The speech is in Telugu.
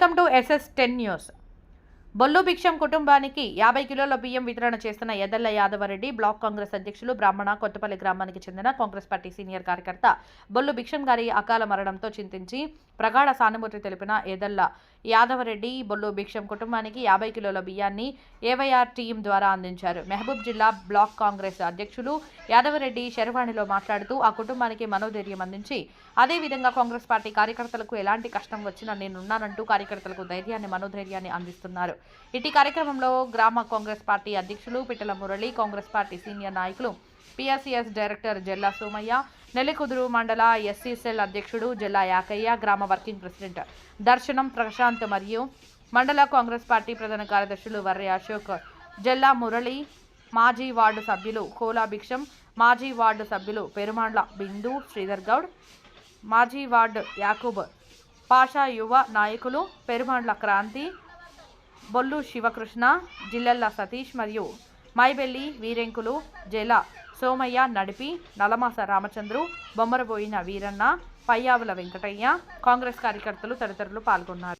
welcome to ss10 news Bollu భిక్షం కుటుంబానికి యాభై కిలోల బియ్యం వితరణ చేస్తున్న ఎదల్ల యాదవరెడ్డి బ్లాక్ కాంగ్రెస్ అధ్యక్షులు బ్రాహ్మణ కొత్తపల్లి గ్రామానికి చెందిన కాంగ్రెస్ పార్టీ సీనియర్ కార్యకర్త బొల్లు భిక్షం గారి అకాల మరణంతో చింతించి ప్రగాఢ సానుభూతి తెలిపిన ఎదల్ల యాదవరెడ్డి బొల్లు భిక్షం కుటుంబానికి యాభై కిలోల బియ్యాన్ని ఏవైఆర్ టీం ద్వారా అందించారు. మహబూబ్ జిల్లా బ్లాక్ కాంగ్రెస్ అధ్యక్షులు యాదవరెడ్డి శరవాణిలో మాట్లాడుతూ ఆ కుటుంబానికి మనోధైర్యం అందించి అదేవిధంగా కాంగ్రెస్ పార్టీ కార్యకర్తలకు ఎలాంటి కష్టం వచ్చినా నేనున్నానంటూ కార్యకర్తలకు ధైర్యాన్ని మనోధైర్యాన్ని అందిస్తున్నారు. ఇటీ కార్యక్రమంలో గ్రామ కాంగ్రెస్ పార్టీ అధ్యక్షులు పిట్టల మురళి కాంగ్రెస్ పార్టీ సీనియర్ నాయకులు పిఎస్సిఎస్ డైరెక్టర్ జిల్లా సోమయ్య నెల్లికుదురు మండల ఎస్సీ సెల్ అధ్యక్షుడు జిల్లా యాకయ్య గ్రామ వర్కింగ్ ప్రెసిడెంట్ దర్శనం ప్రశాంత్ మరియు మండల కాంగ్రెస్ పార్టీ ప్రధాన కార్యదర్శులు వర్రి అశోక్ జిల్లా మురళి మాజీ వార్డు సభ్యులు కోలా భిక్షం మాజీ వార్డు సభ్యులు పెరుమాండ్ల బిందు శ్రీధర్ గౌడ్ మాజీ వార్డు యాకూబ్ పాషా యువ నాయకులు పెరుమాండ్ల క్రాంతి బొల్లు శివకృష్ణ జిల్లెల్ల సతీష్ మరియు మైబెల్లి వీరెంకులు జల సోమయ్య నడిపి నలమాస రామచంద్రు బొమ్మరబోయిన వీరన్న పయ్యావుల వెంకటయ్య కాంగ్రెస్ కార్యకర్తలు తదితరులు పాల్గొన్నారు.